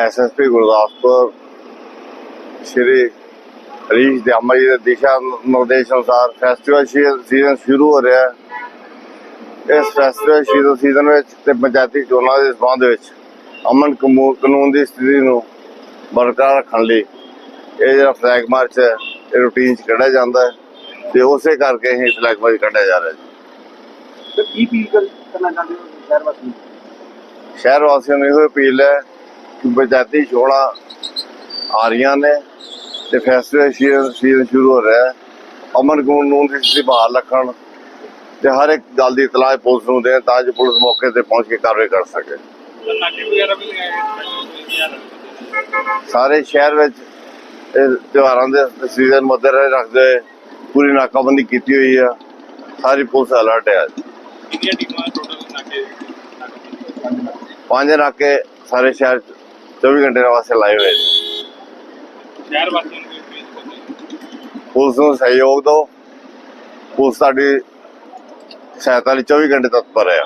SSP Gurdaspur Shri Harish Dayama ji ਦੇ ਦਿਸ਼ਾ ਨਿਰਦੇਸ਼ ਅਨੁਸਾਰ ਫੈਸਟੀਵਲ ਸੀਜ਼ਨ ਸ਼ੁਰੂ ਹੋ ਰਿਹਾ ਹੈ। ਇਸ ਫੈਸਟੀਵਲ ਸੀਜ਼ਨ ਵਿੱਚ ਤੇ ਪੰਚਾਇਤੀ ਚੋਣਾਂ ਦੇ ਸੰਬੰਧ ਵਿੱਚ ਅਮਨ ਕਾਨੂੰਨ ਦੀ ਸਥਿਤੀ ਨੂੰ ਬਰਕਰਾਰ ਰੱਖਣ ਲਈ ਇਹ ਜਿਹੜਾ ਫਲੈਗ ਮਾਰਚ ਹੈ ਇਹ ਰੂਟੀਨ 'ਚ ਕੱਢਿਆ ਜਾਂਦਾ ਹੈ ਤੇ ਉਸੇ ਕਰਕੇ ਹੀ ਫਲੈਗ ਮਾਰਚ ਕੱਢਿਆ ਜਾ ਰਿਹਾ ਹੈ। ਤੇ ਕੀ ਅਪੀਲ ਕਰ- ਕਰਨਾ ਚਾਹੁੰਦੇ ਹੋ ਸ਼ਹਿਰ ਵਾਸੀਆਂ ਨੂੰ? ਸ਼ਹਿਰ ਵਾਸੀਆਂ ਨੂੰ ਇਹੋ ਅਪੀਲ ਹੈ ਪੰਚਾਇਤੀ ਚੋਣਾਂ ਆ ਰਹੀਆਂ ਨੇ ਤੇ ਫੈਸਟੀਵਲ ਸੀਜ਼ਨ ਸ਼ੁਰੂ ਹੋ ਰਿਹਾ ਹੈ। ਅਮਨ ਕਾਨੂੰਨ ਦੀ ਸਥਿਤੀ ਬਹਾਲ ਰੱਖਣ ਤੇ ਹਰ ਇੱਕ ਗੱਲ ਦੀ ਇਤਲਾਹ ਪੁਲਿਸ ਨੂੰ ਦੇਣ ਤਾਂ ਜੋ ਪੁਲਿਸ ਮੌਕੇ ਤੇ ਪਹੁੰਚ ਕੇ ਕਾਰਵਾਈ ਕਰ ਸਕੇ। ਸਾਰੇ ਸ਼ਹਿਰ ਵਿੱਚ ਇਹ ਤਿਉਹਾਰਾਂ ਦੇ ਸੀਜ਼ਨ ਮੱਦੇ ਰੱਖਦੇ ਪੂਰੀ ਨਾਕਾਬੰਦੀ ਕੀਤੀ ਹੋਈ ਆ। ਸਾਰੀ ਪੁਲਿਸ ਅਲਰਟ ਹੈ। ਅੱਜ। ਪੰਜ ਨਾਕੇ ਸਾਰੇ ਸ਼ਹਿਰ 24 ਘੰਟੇ ਵਾਸਤੇ ਹੋਏ ਨੇ ਸ਼ਹਿਰ ਵਾਸੀਆਂ ਨੂੰ ਪੁਲਿਸ ਨੂੰ ਸਹਿਯੋਗ ਦਿਓ ਪੁਲਿਸ ਸਾਡੀ ਸਹਾਇਤਾ ਲਈ 24 ਘੰਟੇ ਤਤਪਰ ਹੈ